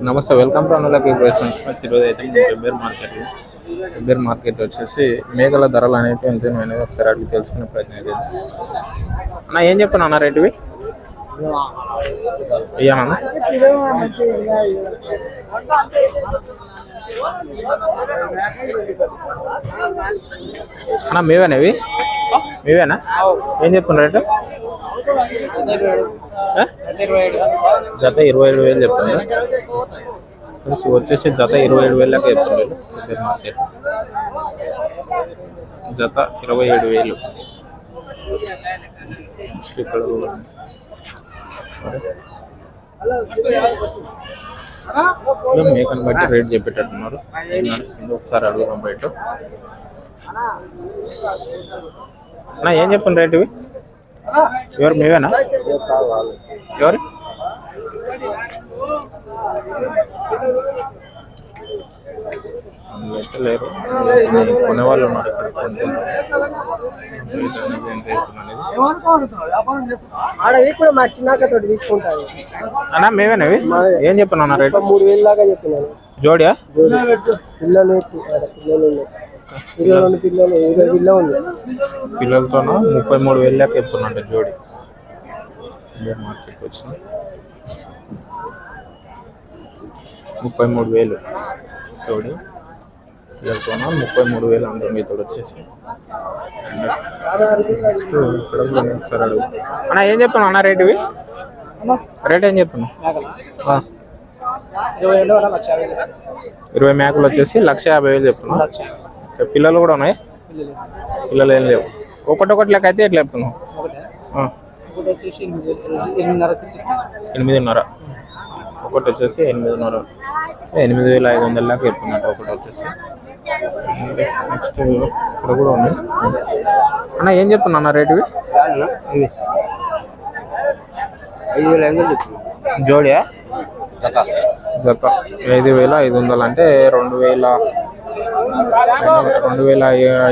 నమస్తే welcome to అనులకి questions ఈరోజు అయితే మన వెబ్బేర్ మార్కెట్ వెబ్బేర్ మార్కెట్ వచ్చేసి మేకల ధరలు అనేవి ఎంత అనేది ఒకసారి అడిగి తెలుసుకునే ప్రయత్నం అయితే అన్న ఏం చెప్పాను అన్న రేటువి? ఇయ్యానన్నా అన్న? మీవేనా ఇవి? మీవేనా? ఏం చెప్తున్నా రేటు? జత ఇరవై ఏడు వేలు చెప్తాను ఫ్రెండ్స్ వచ్చేసి జత ఇరవై ఏడు వేలు లెక్క చెప్తున్నారు మార్కెట్ జత ఇరవై ఏడు వేలు. ఇక్కడ మేకను బట్టి రేట్ చెప్పేటట్టున్నారు. నడుస్తుంది? ఒకసారి అడుగుదాం బయట. ఏం చెప్పండి రేట్ ఇవి? ఎవరు మీవేనా? ఎవరు? లేరు కొనేవాళ్ళు ఉన్నారు ఇక్కడ కొనుక్కుంటున్నారు. ఆడ వీక్ కూడా మా చిన్నాక తోటి వీక్కుంటాను అన్న మేవేనా ఇవి ఏం చెప్పను అన్న రేటు? మూడు వేలు దాకా చెప్తున్నాను జోడియా? పిల్లలు పిల్లలు ఉన్నాయి పిల్లలు ఉన్న పిల్లలు ఇరవై పిల్ల ఉంది. పిల్లలతోనూ? ముప్పై మూడు వేలు లెక్క చెప్తున్నట్టు జోడి. మార్కెట్కి వచ్చిన ముప్పై మూడు వేలు జోడి. పిల్లలతోనూ? ముప్పై మూడు వేలు అంటారు మీతో వచ్చేసి. నెక్స్ట్ ఇక్కడ కూడా ఒకసారి అడుగు. అన్న ఏం చెప్తున్నావు అన్న రేట్ ఇవి? రేట్ ఏం చెప్తున్నావు? ఇరవై మేకలు వచ్చేసి లక్ష యాభై వేలు ఓకే, పిల్లలు కూడా ఉన్నాయి? పిల్లలు ఏం లేవు. ఒకటొకటి లెక్క అయితే ఎట్లా చెప్తున్నావు? ఎనిమిదిన్నర ఒకటి వచ్చేసి ఎనిమిదిన్నర. ఎనిమిది వేల ఐదు వందల దాకా చెప్తున్నట్టు ఒకటి వచ్చేసి. నెక్స్ట్ ఇక్కడ కూడా ఉంది. అన్న ఏం చెప్తున్నా అన్న రేటు ఐదు వేల ఐదు వందలు జోడియా? జత. ఐదు వేల ఐదు వందలు అంటే రెండు వేల రెండు వేల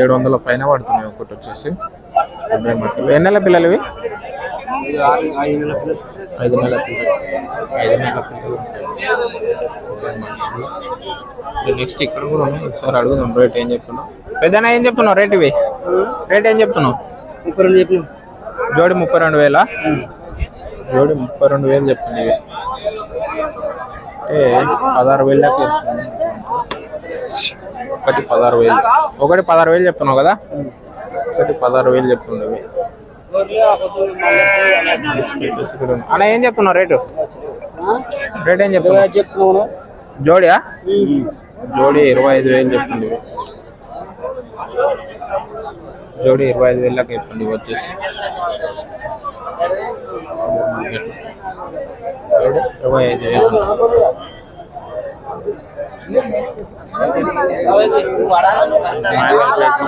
ఏడు వందల పైన పడుతున్నాయి ఒకటి వచ్చేసి. డెబ్బై ఎన్ని నెలల పిల్లలు ఇవి? ఐదు నెలల పిల్లలు. ఐదు నెలల పిల్లలు. నెక్స్ట్ ఇక్కడ కూడా ఉన్నాయి. ఒకసారి అడుగుదాం రేట్ ఏం చెప్తున్నావు? పెద్దనా ఏం చెప్తున్నావు రేట్ ఇవి? రేట్ ఏం చెప్తున్నావు? ముప్పై రెండు జోడి ముప్పై రెండు వేల? జోడి ముప్పై రెండు వేలు చెప్తుంది ఇవి. ఏ పదహారు వేలు దాకా చెప్తుంది ఒకటి పదహారు వేలు. ఒకటి పదహారు వేలు చెప్తున్నావు కదా? ఒకటి పదహారు వేలు చెప్తుండేవి. అలా ఏం చెప్తున్నావు రేటు? రేట్ ఏం చెప్తున్నావు? చెప్తున్నాను జోడియా? జోడి ఇరవై ఐదు వేలు చెప్తుంది జోడి ఇరవై ఐదు వేలకు చెప్తుంది వచ్చేసి. ఇరవై ఐదు వేలు.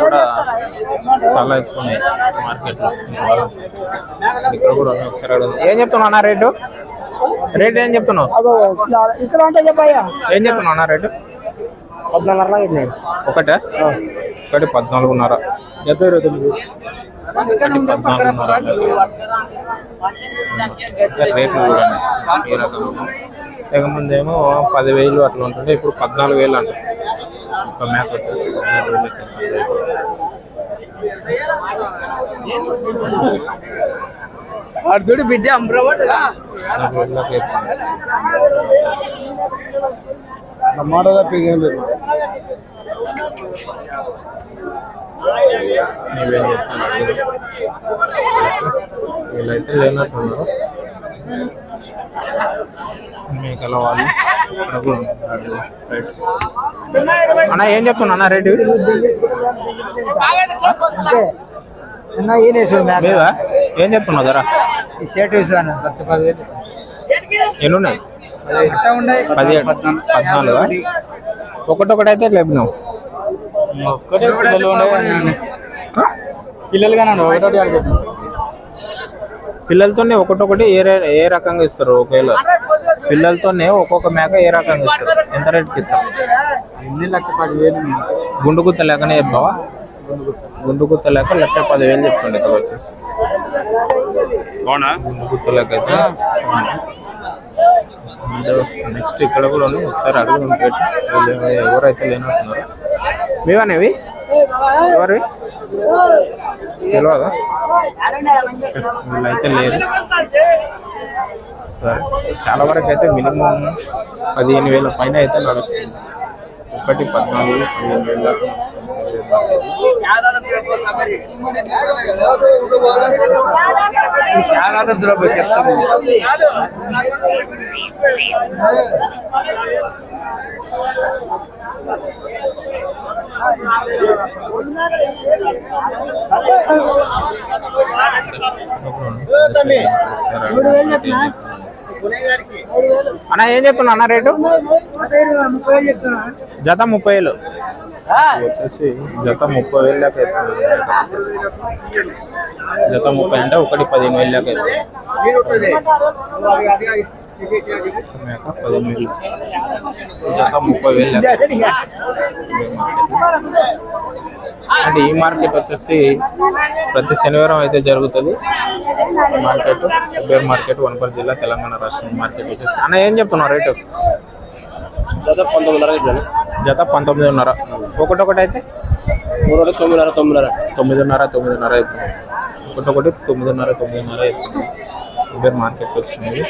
కూడా చాలా ఎక్కువ ఉన్నాయి మార్కెట్లో. ఇక్కడ కూడా ఒకసారి. ఏం చెప్తున్నావు అన్న రేటు? రేట్ ఏం చెప్తున్నావు? ఇక్కడ అంతా చెప్పయ్యా. ఏం చెప్తున్నావు అన్న రేటు? పద్నాలుగు చెప్పినాడు. ఒకటే? ఒకటి పద్నాలుగున్నర. డెబ్బై ఇరవై తొమ్మిది. పద్నాలుగున్నర. రేట్లు కూడా ఈ ఏమో పదివేలు అట్లా ఉంటుండే. ఇప్పుడు పద్నాలుగు వేలు అంట. ఒక మేక వచ్చేసి పద్నాలుగు వేలకి అర్జుడు బిడ్డ అమ్రవాడు పద్నాలుగు వేలకి చెప్తుంది. టమాటోగా పెరిగాం లేదు నీవేం చెప్తున్నావు వీళ్ళైతే లేనట్టున్నారు మేకల వాళ్ళు ఇక్కడ కూడా ఉన్నారు. రైట్. అన్న ఏం చెప్తున్నా అన్న రేటు? అన్న ఏం వేసాడు ఏం చెప్తున్నావు ధర? ఈ షర్ట్ వేసాను. లక్ష పదివేలు ఎన్ని ఉన్నాయి? పదిహేడు. పద్నాలుగు? ఒకటొకటి అయితే లేపినావు. పిల్లలు కానీ ఒకటి అడిగారు పిల్లలతోనే ఒకటొకటి ఏ ఏ రకంగా ఇస్తారు ఒకవేళ పిల్లలతోనే ఒక్కొక్క మేక ఏ రకంగా ఇస్తారు? ఎంత రేట్కి ఇస్తారు? లక్ష పదివేలు గుండు గుత్త లేకనే చెప్తావా? గుండు గుత్త లేక లక్ష పదివేలు చెప్తుండే ఇక్కడ వచ్చేసి. అవునా గుండు గుత్త లేక అయితే నెక్స్ట్ ఇక్కడ కూడా ఉంది. ఒకసారి అడుగు పెట్టి ఎవరైతే లేనట్టున్నారు. మీవనేవి ఎవరివి? తెలియదా వీళ్ళైతే లేరు. సరే. చాలా వరకు అయితే మినిమం పదిహేను వేల పైన అయితే నడుస్తుంది. ఒకటి పద్నాలుగు పదిహేను వేల దాకా నడుస్తుంది. అన్న ఏం చెప్తున్నా అన్న రేటు? జత ముప్పై వేలు వచ్చేసి జత ముప్పై వేలు దాకా వచ్చేసి. జత ముప్పై అంటే ఒకటి పదిహేను వేలు దాకా మేక పదిహేను వేలు జత ముప్పై వేలు అంటే ఈ మార్కెట్ వచ్చేసి ప్రతి శనివారం అయితే జరుగుతుంది. మార్కెట్ బేర్ మార్కెట్ వనపర్తి జిల్లా తెలంగాణ రాష్ట్రం మార్కెట్ వచ్చేసి. అన్న ఏం చెప్తున్నావు రేటు? పంతొమ్మిదిన్నర చెప్పాను జత పంతొమ్మిదిన్నర. ఒకటొకటి అయితే మూడు తొమ్మిదిన్నర తొమ్మిదిన్నర. తొమ్మిదిన్నర తొమ్మిదిన్నర అవుతుంది ఒకటొకటి తొమ్మిదిన్నర తొమ్మిదిన్నర అవుతుంది బేర్ మార్కెట్ వచ్చింది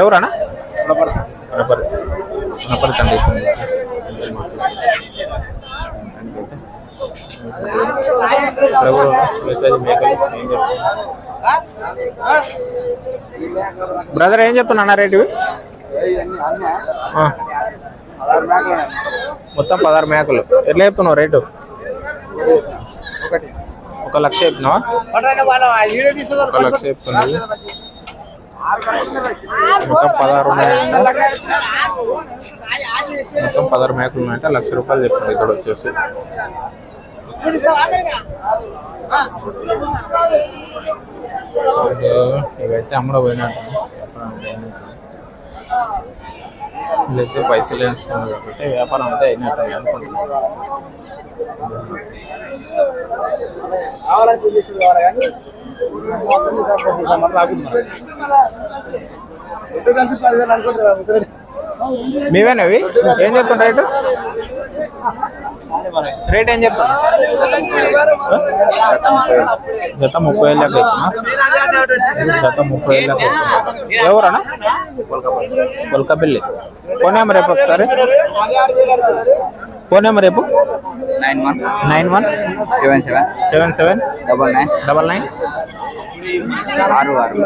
ఎవరన్నా? వనపర్తి వనపర్తి అండి అయితే వచ్చేసి బేర్ మార్కెట్ అయితే ఇక్కడ ఏం బ్రదర్ ఏం చెప్తున్నా రేటు. మొత్తం పదహారు మేకలు. ఎట్లా చెప్తున్నావు రేటు? ఒక లక్ష చెప్పినావా ఒక లక్ష చెప్తుంది మొత్తం పదహారు మొత్తం పదహారు మేకలు ఉన్నాయంటే లక్ష రూపాయలు చెప్తుంది ఇక్కడ వచ్చేసి. ఇవైతే అమ్మడ పోయినట్టు వీళ్ళైతే పైసలు వేస్తున్నారు కాబట్టి వ్యాపారం అంతా అయినట్టు అనుకుంటున్నాను. మీవేనవి ఏం చెప్తున్నా రేటు? రేట్ ఏం చెప్తున్నా జత ముప్పై వేలు లెక్క జత ముప్పై వేలు లెక్క ఎవరన్నా? కొల్కపల్లి. నెంబర్ రేపు ఒకసారి? ఫోన్ నెంబర్ రేపు nine one nine one seven seven seven seven double nine double nine ఆరు ఆరు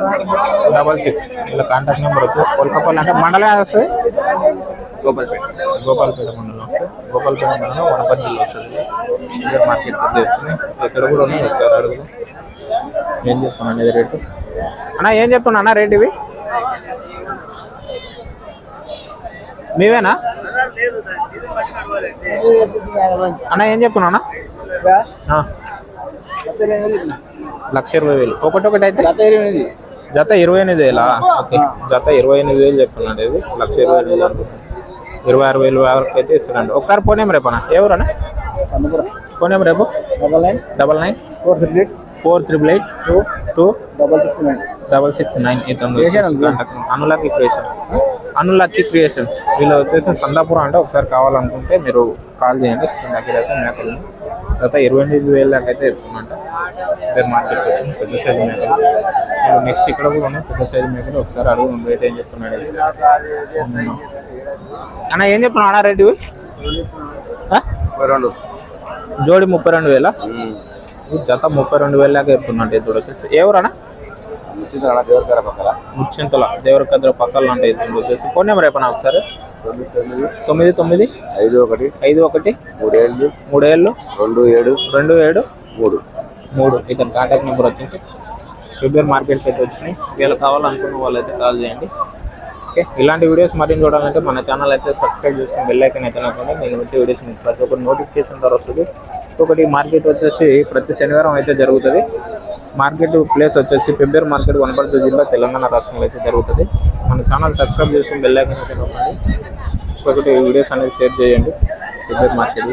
డబల్ సిక్స్. ఇలా కాంటాక్ట్ నెంబర్ వచ్చేసి కొల్కపల్లి అంటే మండలం ఏది వస్తుంది? గోపాల్పేట. గోపాలపేట మండలం వస్తుంది. గోపాలపేట మండలం వనపర్తి జిల్లా వస్తుంది. ఇక్కడ మార్కెట్ పెద్ద వచ్చినాయి ఇక్కడ కూడా ఉన్నాయి? ఒకసారి అడుగు. ఏం చెప్తున్నా అనేది రేటు? అన్న ఏం చెప్తున్నా అన్న రేట్ ఇవి? మీవేనా? అన్న ఏం చెప్తున్నా అన్న? ఆ, లక్ష ఇరవై వేలు. ఒకటొకటి అయితే జత ఇరవై ఎనిమిది వేలా? ఓకే. జత ఇరవై ఎనిమిది వేలు చెప్తున్నాడు ఇది లక్ష ఇరవై ఎనిమిది వేలు అనిపిస్తుంది ఇరవై ఆరు వేలు వరకు అయితే ఇస్తున్నాడు. ఒకసారి ఫోన్ నెంబర్ రేపనా ఎవరన్నా ఫోన్ నెంబర్ రేపు double nine. Double nine. Four three eight. Four triple eight. Two. Two. Double six nine. Double six nine ఇతను. అనులక్కీ క్రియేషన్స్. అనులక్కీ క్రియేషన్స్. వీళ్ళు వచ్చేసి సందాపురం అంటే ఒకసారి కావాలనుకుంటే మీరు కాల్ చేయండి. దీని దగ్గర అయితే మేకలు గత ఇరవై ఎనిమిది వేల దాకా అయితే ఎత్తున్నట్ట రేపు మార్కెట్ వచ్చింది. పెద్ద సైజు మేకలు ఇప్పుడు నెక్స్ట్ ఇక్కడ కూడా ఉన్నాయి. పెద్ద సైజు మేకలు ఒకసారి అడుగు రేట్ ఏం చెప్తున్నాడు. అన్న ఏం చెప్తున్నావు? అన్న రేటు? రెండు. జోడి ముప్పై రెండు వేల? జత ముప్పై రెండు వేల దాకా చెప్తున్నట్టు ఇప్పుడు వచ్చేసి ఎవరన్నా దేవరకర పక్కల ముచ్చింతల దేవరకద్ర పక్కల అంటే వచ్చేసి ఫోన్ నెంబర్ చెప్పనా ఒకసారి? తొమ్మిది తొమ్మిది. ఐదు ఒకటి ఐదు ఒకటి. మూడేళ్ళు. మూడేళ్ళు. రెండు ఏడు. రెండు ఏడు. మూడు. మూడు. ఇతని కాంటాక్ట్ నెంబర్ వచ్చేసి ఫిబ్రవరి మార్కెట్కి అయితే వచ్చినాయి. వీళ్ళు కావాలనుకున్న వాళ్ళైతే కాల్ చేయండి. ఓకే? ఇలాంటి వీడియోస్ మరిన్ని చూడాలంటే మన ఛానల్ అయితే సబ్స్క్రైబ్ చేసుకుని బెల్ ఐకన్ అయితే నొక్కండి. నేను పెట్టే వీడియోస్ మీకు ప్రతి ఒక్క నోటిఫికేషన్ ద్వారా వస్తుంది. ఒకటి మార్కెట్ వచ్చేసి ప్రతి శనివారం అయితే జరుగుతుంది. మార్కెట్ ప్లేస్ వచ్చేసి ఫిబ్రవరి మార్కెట్ వనపర్తి జిల్లా తెలంగాణ రాష్ట్రంలో అయితే జరుగుతుంది. మన ఛానల్ సబ్స్క్రైబ్ చేసుకుని బెల్ ఐకన్ అయితే నొక్కండి. ఒకటి వీడియోస్ అనేది షేర్ చేయండి. ఫిబ్రవరి మార్కెట్